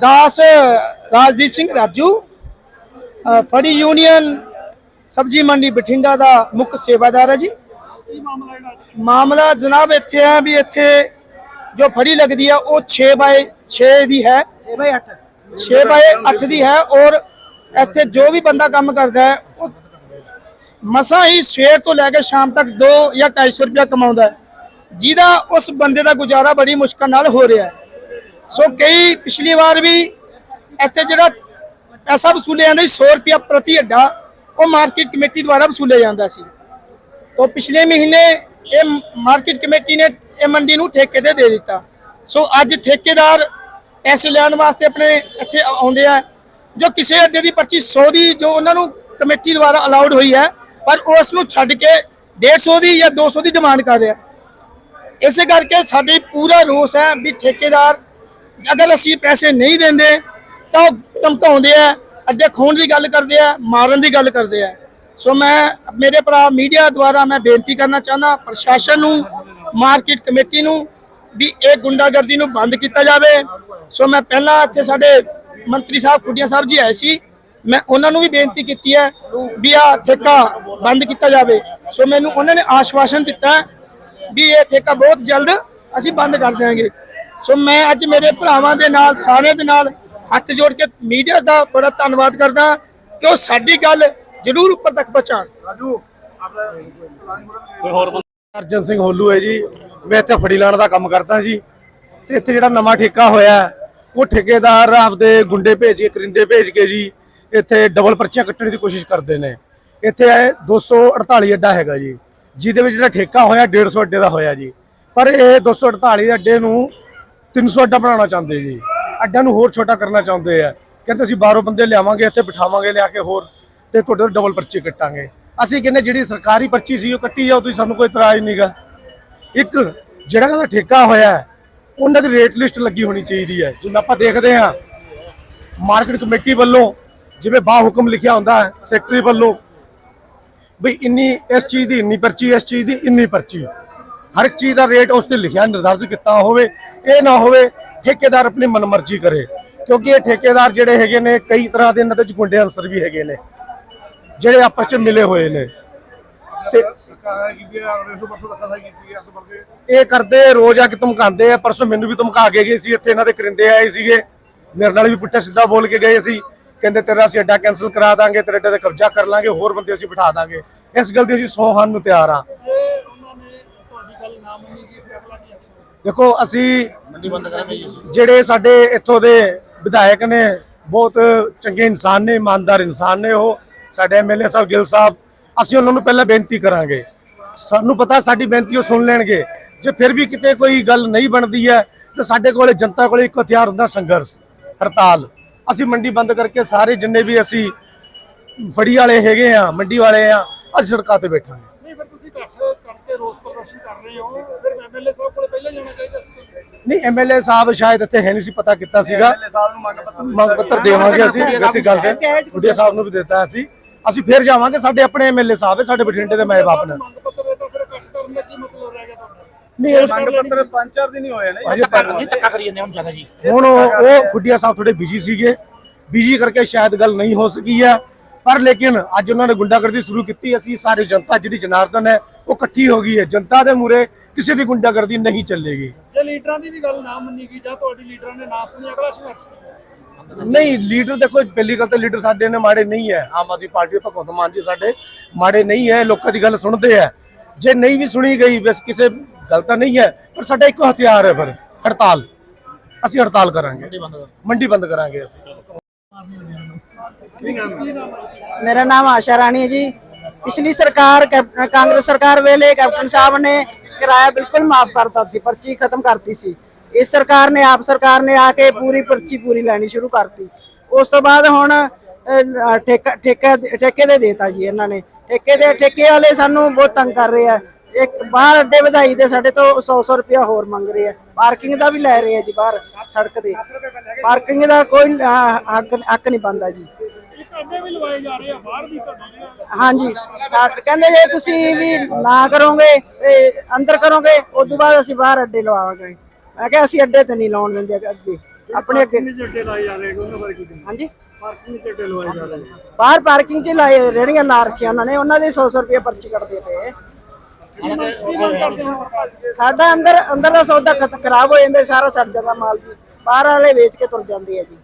ਦਾਸ ਰਾਜਦੀਪ ਸਿੰਘ ਰਾਜੂ ਫੜੀ ਯੂਨੀਅਨ ਸਬਜੀ ਮੰਡੀ ਬਠਿੰਡਾ ਦਾ ਮੁੱਖ ਸੇਵਾਦਾਰ ਹੈ ਜੀ। ਮਾਮਲਾ ਜਨਾਬ ਇੱਥੇ ਹੈ ਵੀ ਇੱਥੇ ਜੋ ਫੜੀ ਲੱਗਦੀ ਹੈ ਉਹ 6 ਬਾਏ 6 ਦੀ ਹੈ। 6 ਬਾਏ 8 6 ਬਾਏ 8 ਦੀ ਹੈ ਔਰ ਇੱਥੇ ਜੋ ਵੀ ਬੰਦਾ ਕੰਮ ਕਰਦਾ ਹੈ ਉਹ ਮਸਾਂ ਹੀ ਸਵੇਰ ਤੋਂ ਲੈ ਕੇ ਸ਼ਾਮ ਤੱਕ 2 ਜਾਂ 250 ਰੁਪਇਆ ਕਮਾਉਂਦਾ ਹੈ। ਜਿਹਦਾ ਉਸ ਬੰਦੇ ਦਾ ਗੁਜ਼ਾਰਾ ਬੜੀ ਮੁਸ਼ਕਲ ਨਾਲ ਹੋ ਰਿਹਾ ਹੈ। ਸੋ ਕਈ ਪਿਛਲੀ ਵਾਰ ਵੀ ਇੱਥੇ ਜਿਹੜਾ ਪੈਸਾ ਵਸੂਲੇ ਜਾਂਦਾ ਸੀ 100 ਰੁਪਿਆ ਪ੍ਰਤੀ ਅੱਡਾ, ਉਹ ਮਾਰਕੀਟ ਕਮੇਟੀ ਦੁਆਰਾ ਵਸੂਲੇ ਜਾਂਦਾ ਸੀ। ਤੋਂ ਪਿਛਲੇ ਮਹੀਨੇ ਇਹ ਮਾਰਕੀਟ ਕਮੇਟੀ ਨੇ ਇਹ ਮੰਡੀ ਨੂੰ ਠੇਕੇ ਤੇ ਦੇ ਦਿੱਤਾ। ਸੋ ਅੱਜ ਠੇਕੇਦਾਰ ਪੈਸੇ ਲੈਣ ਵਾਸਤੇ ਆਪਣੇ ਇੱਥੇ ਆਉਂਦੇ ਆ, ਜੋ ਕਿਸੇ ਅੱਡੇ ਦੀ ਪਰਚੀ 100 ਦੀ, ਜੋ ਉਹਨਾਂ ਨੂੰ ਕਮੇਟੀ ਦੁਆਰਾ ਅਲਾਉਡ ਹੋਈ ਹੈ, ਪਰ ਉਸ ਨੂੰ ਛੱਡ ਕੇ 150 ਦੀ ਜਾਂ 200 ਦੀ ਡਿਮਾਂਡ ਕਰ ਰਿਹਾ। ਇਸੇ ਕਰਕੇ ਸਾਡੀ ਪੂਰਾ ਰੋਸ ਹੈ ਵੀ ਠੇਕੇਦਾਰ ਅਗਰ ਅਸੀਂ ਪੈਸੇ ਨਹੀਂ ਦਿੰਦੇ, ਤਾਂ ਉਹ ਧਮਕਾਉਂਦੇ ਆ, ਅੱਡੇ ਖੋਣ ਦੀ ਗੱਲ ਕਰਦੇ ਆ, ਮਾਰਨ ਦੀ ਗੱਲ ਕਰਦੇ ਆ। ਸੋ ਮੈਂ, ਮੇਰੇ ਭਰਾ ਮੀਡੀਆ ਦੁਆਰਾ ਮੈਂ ਬੇਨਤੀ ਕਰਨਾ ਚਾਹੁੰਦਾ, ਪ੍ਰਸ਼ਾਸਨ ਨੂੰ, ਮਾਰਕੀਟ ਕਮੇਟੀ ਨੂੰ, ਵੀ ਇਹ ਗੁੰਡਾਗਰਦੀ ਨੂੰ ਬੰਦ ਕੀਤਾ ਜਾਵੇ। ਸੋ ਮੈਂ ਪਹਿਲਾਂ ਇੱਥੇ ਸਾਡੇ ਮੰਤਰੀ ਸਾਹਿਬ, ਖੁੱਡੀਆਂ ਸਾਹਿਬ ਜੀ ਆਏ ਸੀ। ਮੈਂ ਉਹਨਾਂ ਨੂੰ ਵੀ ਬੇਨਤੀ ਕੀਤੀ ਹੈ ਵੀ ਆ ਠੇਕਾ ਬੰਦ ਕੀਤਾ ਜਾਵੇ। ਸੋ ਮੈਨੂੰ ਉਹਨਾਂ ਨੇ ਆਸ਼ਵਾਸਨ ਦਿੱਤਾ ਵੀ ਇਹ ਠੇਕਾ ਬਹੁਤ ਜਲਦ ਅਸੀਂ ਬੰਦ ਕਰ ਦਿਆਂਗੇ। ਸੋ ਮੈਂ ਅੱਜ ਮੇਰੇ ਭਰਾਵਾਂ ਦੇ ਨਾਲ ਸਾਰਿਆਂ ਦੇ ਨਾਲ ਹੱਥ ਜੋੜ ਕੇ ਮੀਡੀਆ ਦਾ ਬੜਾ ਧੰਨਵਾਦ ਕਰਦਾ ਕਿ ਉਹ ਸਾਡੀ ਗੱਲ ਜ਼ਰੂਰ ਉੱਪਰ ਤੱਕ ਪਹੁੰਚਾਉਣ। ਅਰਜਨ ਸਿੰਘ ਹੋਲੂ ਹੈ ਜੀ। ਮੈਂ ਇੱਥੇ ਫੜੀ ਲਾਣ ਦਾ ਕੰਮ ਕਰਦਾ ਜੀ। ਤੇ ਇੱਥੇ ਜਿਹੜਾ ਨਵਾਂ ਠੇਕਾ ਹੋਇਆ ਉਹ ਠੇਕੇਦਾਰ ਆਪਦੇ ਗੁੰਡੇ ਭੇਜ ਕੇ ਕਰਿੰਦੇ ਭੇਜ ਕੇ ਜੀ ਇੱਥੇ ਡਬਲ ਪਰਚੀਆਂ ਕੱਟਣ ਦੀ ਕੋਸ਼ਿਸ਼ ਕਰਦੇ ਨੇ। ਇੱਥੇ ਇਹ 248 ਅੱਡਾ ਹੈਗਾ ਜੀ ਜਿਹਦੇ ਵਿੱਚ ਜਿਹੜਾ ਠੇਕਾ ਹੋਇਆ 150 ਅੱਡੇ ਦਾ ਹੋਇਆ ਜੀ। ਪਰ ਇਹ 248 ਅੱਡੇ ਨੂੰ 300 ਅੱਡਾ ਬਣਾਉਣਾ ਚਾਹੁੰਦੇ ਜੀ। ਅੱਡਿਆਂ ਨੂੰ ਹੋਰ ਛੋਟਾ ਕਰਨਾ ਚਾਹੁੰਦੇ ਆ। ਕਹਿੰਦੇ ਅਸੀਂ ਬਾਹਰੋਂ ਬੰਦੇ ਲਿਆਵਾਂਗੇ, ਇੱਥੇ ਬਿਠਾਵਾਂਗੇ, ਲਿਆ ਕੇ ਹੋਰ ਤੇ ਤੁਹਾਡੇ ਤੋਂ ਡਬਲ ਪਰਚੀ ਕੱਟਾਂਗੇ। ਅਸੀਂ ਕਹਿੰਦੇ ਜਿਹੜੀ ਸਰਕਾਰੀ ਪਰਚੀ ਸੀ ਉਹ ਕੱਟੀ ਜਾਓ, ਤੁਸੀਂ ਸਾਨੂੰ ਕੋਈ ਇਤਰਾਜ਼ ਨਹੀਂਗਾ ਇੱਕ, ਜਿਹੜਾ ਕਹਿੰਦਾ ਠੇਕਾ ਹੋਇਆ, ਉਹਨਾਂ ਦੀ ਰੇਟ ਲਿਸਟ ਲੱਗੀ ਹੋਣੀ ਚਾਹੀਦੀ ਹੈ। ਜਿਵੇਂ ਆਪਾਂ ਦੇਖਦੇ ਹਾਂ ਮਾਰਕੀਟ ਕਮੇਟੀ ਵੱਲੋਂ ਜਿਵੇਂ ਬਾ ਹੁਕਮ ਲਿਖਿਆ ਹੁੰਦਾ ਹੈ ਸੈਕਟਰੀ ਵੱਲੋਂ ਵੀ ਇੰਨੀ ਇਸ ਚੀਜ਼ ਦੀ ਇੰਨੀ ਪਰਚੀ, ਇਸ ਚੀਜ਼ ਦੀ ਇੰਨੀ ਪਰਚੀ। ਹਰ ਇੱਕ ਚੀਜ਼ ਦਾ ਰੇਟ ਉਸ ਤੇ ਲਿਖਿਆ, ਨਿਰਧਾਰਿਤ ਕੀਤਾ ਹੋਵੇ ਇਹ ਨਾ ਹੋਵੇ, ਠੇਕੇਦਾਰ ਆਪਣੀ ਮਨਮਰਜ਼ੀ ਕਰੇ। ਕਿਉਂਕਿ ਇਹ ਠੇਕੇਦਾਰ ਜਿਹੜੇ ਹੈਗੇ ਨੇ, ਕਈ ਤਰ੍ਹਾਂ ਦੇ ਇਹਨਾਂ ਦੇ ਗੁੰਡੇ ਅਨਸਰ ਵੀ ਹੈਗੇ ਨੇ, ਜਿਹੜੇ ਆਪਸ ਚ ਮਿਲੇ ਹੋਏ ਨੇ। ਤੇ ਇਹ ਕਰਦੇ, ਰੋਜ਼ ਆ ਕੇ ਧਮਕਾਉਂਦੇ ਆ, ਪਰਸੋਂ ਮੈਨੂੰ ਵੀ ਧਮਕਾ ਕੇ ਗਏ ਸੀ, ਇੱਥੇ ਇਹਨਾਂ ਦੇ ਕਰਿੰਦੇ ਆਏ ਸੀਗੇ। ਮੇਰੇ ਨਾਲ ਵੀ ਪੁੱਠਾ ਸਿੱਧਾ ਬੋਲ ਕੇ ਗਏ ਸੀ। ਕਹਿੰਦੇ, ਤੇਰਾ ਅਸੀਂ ਅੱਡਾ ਕੈਨਸਲ ਕਰਾ ਦਾਂਗੇ, ਤੇਰੇ ਅੱਡੇ ਤੇ ਕਬਜ਼ਾ ਕਰ ਲਾਂਗੇ, ਹੋਰ ਬੰਦੇ ਅਸੀਂ ਬਿਠਾ ਦਾਂਗੇ। ਇਸ ਗੱਲ ਦੀ ਅਸੀਂ ਸੌ ਹਨ ਨੂੰ ਤਿਆਰ ਆ। ਦੇਖੋ, ਅਸੀਂ ਜਿਹੜੇ ਸਾਡੇ ਇੱਥੋਂ ਦੇ ਵਿਧਾਇਕ ਨੇ, ਬਹੁਤ ਚੰਗੇ ਇਨਸਾਨ ਨੇ, ਇਮਾਨਦਾਰ ਇਨਸਾਨ ਨੇ ਉਹ, ਸਾਡੇ ਐਮਐਲਏ ਸਾਹਿਬ ਗਿੱਲ ਸਾਹਿਬ, ਅਸੀਂ ਉਹਨਾਂ ਨੂੰ ਪਹਿਲਾਂ ਬੇਨਤੀ ਕਰਾਂਗੇ। ਸਾਨੂੰ ਪਤਾ, ਸਾਡੀ ਬੇਨਤੀ ਉਹ ਸੁਣ ਲੈਣਗੇ। ਜੇ ਫਿਰ ਵੀ ਕਿਤੇ ਕੋਈ ਗੱਲ ਨਹੀਂ ਬਣਦੀ ਹੈ, ਤਾਂ ਸਾਡੇ ਕੋਲੇ, ਜਨਤਾ ਕੋਲੇ ਇੱਕ ਹਥਿਆਰ ਹੁੰਦਾ ਸੰਘਰਸ਼, ਹੜਤਾਲ। ਅਸੀਂ ਮੰਡੀ ਬੰਦ ਕਰਕੇ ਸਾਰੇ ਜਿੰਨੇ ਵੀ ਅਸੀਂ ਫੜੀ ਵਾਲੇ ਹੈਗੇ ਆ, ਮੰਡੀ ਵਾਲੇ ਆ, ਅਸੀਂ ਸੜਕਾਂ ਤੇ ਬੈਠਾਂਗੇ। ਨਹੀਂ, ਫਿਰ ਤੁਸੀਂ ਇਕੱਠ ਕਰਕੇ ਰੋਸ ਪ੍ਰਦਰਸ਼ਨ ਕਰ ਰਹੇ ਹੋ। ਐਮਐਲਏ ਸਾਹਿਬ ਕੋਲੇ ਪਹਿਲਾਂ ਜਾਣਾ ਚਾਹੀਦਾ ਸੀ ਨਹੀਂ ਐਮਐਲਏ ਸਾਹਿਬ ਸ਼ਾਇਦ ਇੱਥੇ ਹੈ ਨਹੀਂ ਸੀ ਪਤਾ ਕੀਤਾ ਸੀਗਾ। ਮੰਗ ਪੱਤਰ ਦੇਵਾਂਗੇ ਅਸੀਂ ਅਸੀਂ ਗੱਲ ਤੇ ਗੁੱਡੀਆ ਸਾਹਿਬ ਨੂੰ ਵੀ ਦਿੱਤਾ ਅਸੀਂ। ਅਸੀਂ ਫਿਰ ਜਾਵਾਂਗੇ ਸਾਡੇ ਆਪਣੇ ਐਮਐਲਏ ਸਾਹਿਬ ਹੈ ਸਾਡੇ ਬਠਿੰਡੇ ਦੇ ਮਾਏ ਬਾਪ ਨੇ। ਮੰਗ ਪੱਤਰ ਦੇ ਤਾਂ ਫਿਰ ਇਕੱਠ ਕਰਨ ਦਾ ਕੀ ਮਤਲਬ ਰਹਿ ਗਿਆ ਤੁਹਾਡਾ? ਨਹੀਂ ਇਸ ਮੰਗ ਪੱਤਰ ਪੰਜ ਚਾਰ ਦਿਨ ਹੀ ਹੋਏ ਨੇ ਅਜੇ ਪਰ- ਨਹੀਂ ਧੱਕਾ ਕਰੀ ਜਾਂਦੇ ਹੁਣ ਜ਼ਿਆਦਾ ਜੀ। ਹੁਣ ਉਹ ਉਹ ਗੁੱਡੀਆ ਸਾਹਿਬ ਥੋੜੇ ਬਿਜ਼ੀ ਸੀਗੇ। ਬਿਜ਼ੀ ਕਰਕੇ ਸ਼ਾਇਦ ਗੱਲ ਨਹੀਂ ਹੋ ਸਕੀ ਹੈ। ਪਰ ਲੇਕਿਨ ਅੱਜ ਉਹਨਾਂ ਨੇ ਗੁੰਡਾਗਰਦੀ ਸ਼ੁਰੂ ਕੀਤੀ ਅਸੀਂ ਸਾਰੀ ਜਨਤਾ ਜਿਹੜੀ ਜਨਾਰਦਨ ਹੈ ਉਹ ਇਕੱਠੀ ਹੋ ਗਈ ਹੈ। ਜਨਤਾ ਦੇ ਮੂਰੇ ਕਿਸੇ ਦੀ ਗੁੰਡਾਗਰਦੀ ਨਹੀਂ ਚੱਲੇਗੀ। ਜੇ ਲੀਡਰਾਂ ਦੀ ਵੀ ਗੱਲ ਨਾ ਮੰਨੀ ਗਈ ਜਾਂ ਤੁਹਾਡੀ ਲੀਡਰਾਂ ਨੇ ਨਾ ਸੁਣੀ ਅਗਲਾ ਸੰਘਰਸ਼? ਨਹੀਂ ਲੀਡਰ ਦੇਖੋ ਪਹਿਲੀ ਗੱਲ ਤਾਂ ਲੀਡਰ ਸਾਡੇ ਨੇ ਮਾੜੇ ਨਹੀਂ ਹੈ ਆਮ ਆਦਮੀ ਪਾਰਟੀ ਦੇ ਭਗਵੰਤ ਮਾਨ ਜੀ ਸਾਡੇ ਮਾੜੇ ਨਹੀਂ ਹੈ ਲੋਕਾਂ ਦੀ ਗੱਲ ਸੁਣਦੇ ਆ ਜੇ ਨਹੀਂ ਵੀ ਸੁਣੀ ਗਈ ਬਸ ਕਿਸੇ ਗੱਲ ਤਾਂ ਨਹੀਂ ਹੈ ਪਰ ਸਾਡਾ ਇੱਕੋ ਹਥਿਆਰ ਹੈ ਫਿਰ ਹੜਤਾਲ। ਅਸੀਂ ਹੜਤਾਲ ਕਰਾਂਗੇ। ਮੰਡੀ ਬੰਦ ਕਰਾਂਗੇ। ਅਸੀਂ। ਮੇਰਾ ਨਾਮ ਆਸ਼ਾ ਰਾਣੀ ਹੈ ਜੀ। ਪਿਛਲੀ ਸਰਕਾਰ ਕਾਂਗਰਸ ਸਰਕਾਰ ਵੇਲੇ ਕੈਪਟਨ ਸਾਹਿਬ ਨੇ ਕਿਰਾਇਆ ਬਿਲਕੁਲ ਮਾਫ ਕਰਤਾ ਸੀ ਪਰਚੀ ਖਤਮ ਕਰਤੀ ਸੀ। ਇਸ ਸਰਕਾਰ ਨੇ ਆਪ ਸਰਕਾਰ ਨੇ ਆ ਕੇ ਪੂਰੀ ਪਰਚੀ ਪੂਰੀ ਲੈਣੀ ਸ਼ੁਰੂ ਕਰਤੀ। ਉਸ ਤੋਂ ਬਾਅਦ ਹੁਣ ਠੇਕਾ ਠੇਕਾ ਠੇਕੇ ਦੇ ਦੇਤਾ ਜੀ ਇਹਨਾਂ ਨੇ। ਠੇਕੇ ਦੇ ਠੇਕੇ ਵਾਲੇ ਸਾਨੂੰ ਬਹੁਤ ਤੰਗ ਕਰ ਰਹੇ ਆ। ਇੱਕ ਬਾਹਰ ਅੱਡੇ ਵਧਾਈ ਦੇ ਸਾਡੇ ਤੋਂ 100 100 ਰੁਪਇਆ ਹੋਰ ਮੰਗ ਰਹੇ ਆ। ਪਾਰਕਿੰਗ ਦਾ ਵੀ ਲੈ ਰਹੇ ਆ ਜੀ ਬਾਹਰ ਸੜਕ ਤੇ। ਪਾਰਕਿੰਗ ਦਾ ਕੋਈ ਅਹ, ਹੱਕ ਹੱਕ ਨਹੀਂ ਬੰਦਾ ਜੀ। ਅੱਡੇ ਵੀ ਲਵਾਏ ਜਾ ਰਹੇ ਆ ਬਾਹਰ ਵੀ ਤੁਹਾਡੇ ਜਿਹੜਾ ਹਾਂਜੀ ਸਾ- ਕਹਿੰਦੇ ਜੇ ਤੁਸੀਂ ਵੀ ਨਾ ਕਰੋਗੇ ਤੇ ਅੰਦਰ ਕਰੋਗੇ ਉਸ ਤੋਂ ਬਾਅਦ ਅਸੀਂ ਬਾਹਰ ਅੱਡੇ ਲਵਾਵਾਂਗੇ। ਮੈਂ ਕਿਹਾ ਅਸੀਂ ਅੱਡੇ ਤੇ ਨਹੀਂ ਲਾਉਣ ਦਿੰਦੇ ਅੱਗੇ ਆਪਣੇ ਅੱਗੇ ਝੱਟੇ ਲਾਏ ਜਾ ਰਹੇ ਉਹਨਾਂ ਬਾਰੇ ਕੀ ਹਾਂਜੀ? ਪਾਰਕਿੰਗ ਝੱਟੇ ਲਵਾਏ ਜਾ ਰਹੇ। ਬਾਹਰ ਪਾਰਕਿੰਗ 'ਚ ਲਾਏ ਰੇੜੀਆਂ ਲਾ ਰੱਖੀਆਂ ਉਹਨਾਂ ਨੇ ਉਹਨਾਂ ਦੇ 100 ਰੁਪਏ ਪਰਚੀ ਕੱਟਦੇ ਪਏ ਸਾਡਾ ਅੰਦਰ ਅੰਦਰ ਦਾ ਸੌਦਾ ਖਤ- ਖਰਾਬ ਹੋ ਜਾਂਦਾ ਸਾਰਾ ਸੜ ਜਾਂਦਾ ਮਾਲ ਜੀ। ਬਾਹਰ ਵਾਲੇ ਵੇਚ ਕੇ ਤੁਰ ਜਾਂਦੇ ਆ ਜੀ।